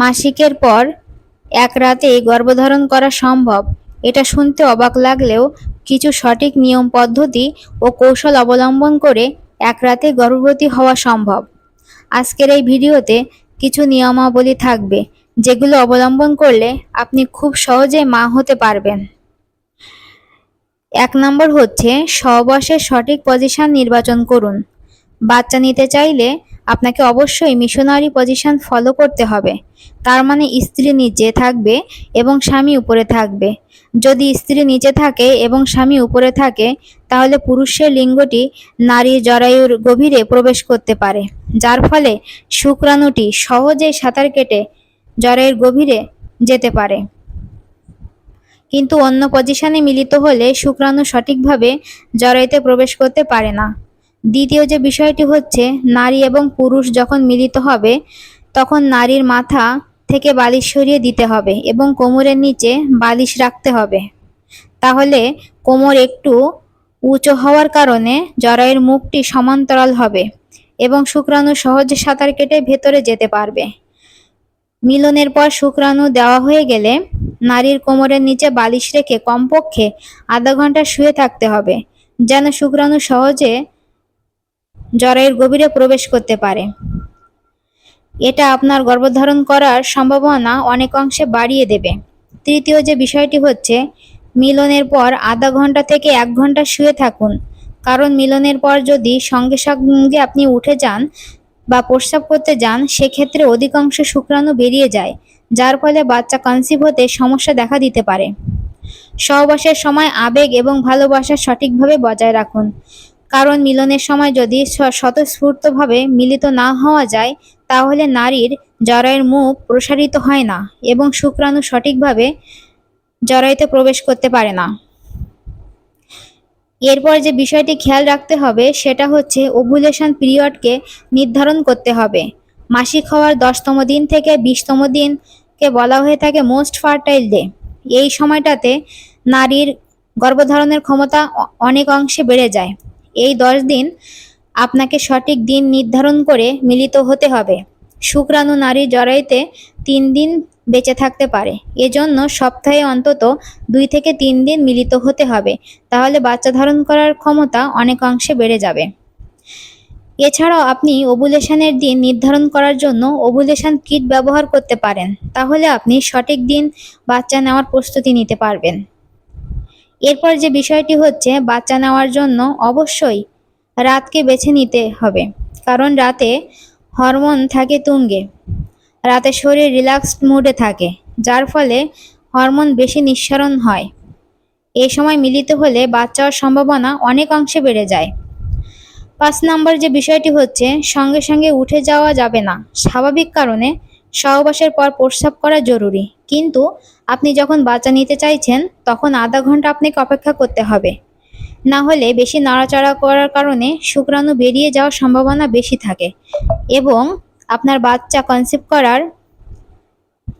মাসিকের পর এক রাতেই গর্ভধারণ করা সম্ভব। এটা শুনতে অবাক লাগলেও কিছু সঠিক নিয়ম, পদ্ধতি ও কৌশল অবলম্বন করে এক রাতে গর্ভবতী হওয়া সম্ভব। আজকের এই ভিডিওতে কিছু নিয়মাবলী থাকবে, যেগুলো অবলম্বন করলে আপনি খুব সহজে মা হতে পারবেন। এক নম্বর হচ্ছে সহবাসের সঠিক পজিশন নির্বাচন করুন। বাচ্চা নিতে চাইলে আপনাকে অবশ্যই মিশনারি পজিশন ফলো করতে হবে। তার মানে স্ত্রী নিচে থাকবে এবং স্বামী উপরে থাকবে। যদি স্ত্রী নিচে থাকে এবং স্বামী উপরে থাকে, তাহলে পুরুষের লিঙ্গটি নারীর জরায়ুর গভীরে প্রবেশ করতে পারে। যার ফলে শুক্রাণুটি সহজেই সাঁতার কেটে জরায়ুর গভীরে যেতে পারে। কিন্তু অন্য পজিশনে মিলিত হলে শুক্রাণু সঠিকভাবে জরায়ুতে প্রবেশ করতে পারে না। দ্বিতীয় যে বিষয়টি হচ্ছে, নারী এবং পুরুষ যখন মিলিত হবে, তখন নারীর মাথা থেকে বালিশ সরিয়ে দিতে হবে এবং কোমরের নিচে বালিশ রাখতে হবে। তাহলে কোমর একটু উঁচু হওয়ার কারণে জরায়ুর মুখটি সমান্তরাল হবে এবং শুক্রাণু সহজে সাঁতার কেটে ভেতরে যেতে পারবে। মিলনের পর শুক্রাণু দেওয়া হয়ে গেলে নারীর কোমরের নিচে বালিশ রেখে কমপক্ষে আধা ঘণ্টা শুয়ে থাকতে হবে, যেন শুক্রাণু সহজে জরায়ুর গভীরে প্রবেশ করতে পারে। এটা আপনার গর্ভধারণ করার সম্ভাবনা অনেক অংশে বাড়িয়ে দেবে। তৃতীয় যে বিষয়টি হচ্ছে, মিলনের পর আধা ঘণ্টা থেকে এক ঘণ্টা শুয়ে থাকুন। কারণ মিলনের পর যদি সঙ্গে সঙ্গে আপনি উঠে যান বা প্রস্রাব করতে যান, সেক্ষেত্রে অধিকাংশ শুক্রাণু বেরিয়ে যায়, যার ফলে বাচ্চা কনসিভ হতে সমস্যা দেখা দিতে পারে। সহবাসের সময় আবেগ এবং ভালোবাসা সঠিকভাবে বজায় রাখুন। কারণ মিলনের সময় যদি স্বতঃস্ফূর্তভাবে মিলিত না হওয়া যায়, তাহলে নারীর জরায়ের মুখ প্রসারিত হয় না এবং শুক্রাণু সঠিকভাবে জরায়ুতে প্রবেশ করতে পারে না। এরপর যে বিষয়টি খেয়াল রাখতে হবে, সেটা হচ্ছে ওভুলেশন পিরিয়ডকে নির্ধারণ করতে হবে। মাসিক হওয়ার দশতম দিন থেকে বিশতম দিনকে বলা হয়ে থাকে মোস্ট ফার্টাইল ডে। এই সময়টাতে নারীর গর্ভধারণের ক্ষমতা অনেক অংশে বেড়ে যায়। এই দশ দিন আপনাকে সঠিক দিন নির্ধারণ করে মিলিত হতে হবে। শুক্রাণু নারীর জরাইতে তিন দিন বেঁচে থাকতে পারে। এজন্য সপ্তাহে অন্তত দুই থেকে তিন দিন মিলিত হতে হবে। তাহলে বাচ্চা ধারণ করার ক্ষমতা অনেক অংশে বেড়ে যাবে। এছাড়াও আপনি ওভুলেশনের দিন নির্ধারণ করার জন্য ওভুলেশন কিট ব্যবহার করতে পারেন। তাহলে আপনি সঠিক দিন বাচ্চা নেওয়ার প্রস্তুতি নিতে পারবেন। এরপর যে বিষয়টি হচ্ছে, বাচ্চা নেওয়ার জন্য অবশ্যই রাতকে বেছে নিতে হবে। কারণ রাতে হরমোন থাকে তুঙ্গে। রাতে শরীর রিল্যাক্সড মুডে থাকে, যার ফলে হরমোন বেশি নিঃসরণ হয়। এ সময় মিলিত হলে বাচ্চার সম্ভাবনা অনেক অংশে বেড়ে যায়। পাঁচ নাম্বার যে বিষয়টি হচ্ছে, সঙ্গে সঙ্গে উঠে যাওয়া যাবে না। স্বাভাবিক কারণে সহবাসের পর প্রস্রাব করা জরুরি। কিন্তু আপনি যখন বাচ্চা নিতে চাইছেন, তখন আধা ঘণ্টা আপনাকে অপেক্ষা করতে হবে। না হলে বেশি নাড়াচাড়া করার কারণে শুক্রাণু বেরিয়ে যাওয়ার সম্ভাবনা বেশি থাকে এবং আপনার বাচ্চা কনসেপ্ট করার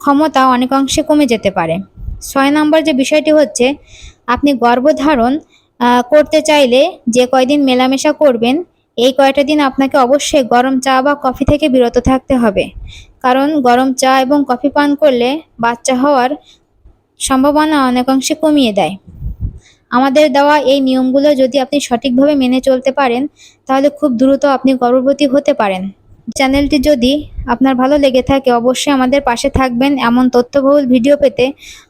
ক্ষমতা অনেক অংশে কমে যেতে পারে। ছয় নম্বর যে বিষয়টি হচ্ছে, আপনি গর্ভধারণ করতে চাইলে যে কয়দিন মেলামেশা করবেন এই কয়টা দিন আপনাকে অবশ্যই গরম চা বা কফি থেকে বিরত থাকতে হবে। কারণ গরম চা এবং কফি পান করলে বাচ্চা হওয়ার সম্ভাবনা অনেকাংশে কমিয়ে দেয়। আমাদের দেওয়া এই নিয়মগুলো যদি আপনি সঠিকভাবে মেনে চলতে পারেন, তাহলে খুব দ্রুত আপনি গর্ভবতী হতে পারেন। চ্যানেলটি যদি আপনার ভালো লেগে থাকে, অবশ্যই আমাদের পাশে থাকবেন এমন তথ্যবহুল ভিডিও পেতে।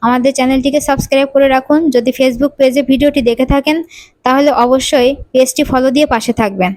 আমাদের চ্যানেলটিকে সাবস্ক্রাইব করে রাখুন। যদি ফেসবুক পেজে ভিডিওটি দেখে থাকেন, তাহলে অবশ্যই পেজটি ফলো দিয়ে পাশে থাকবেন।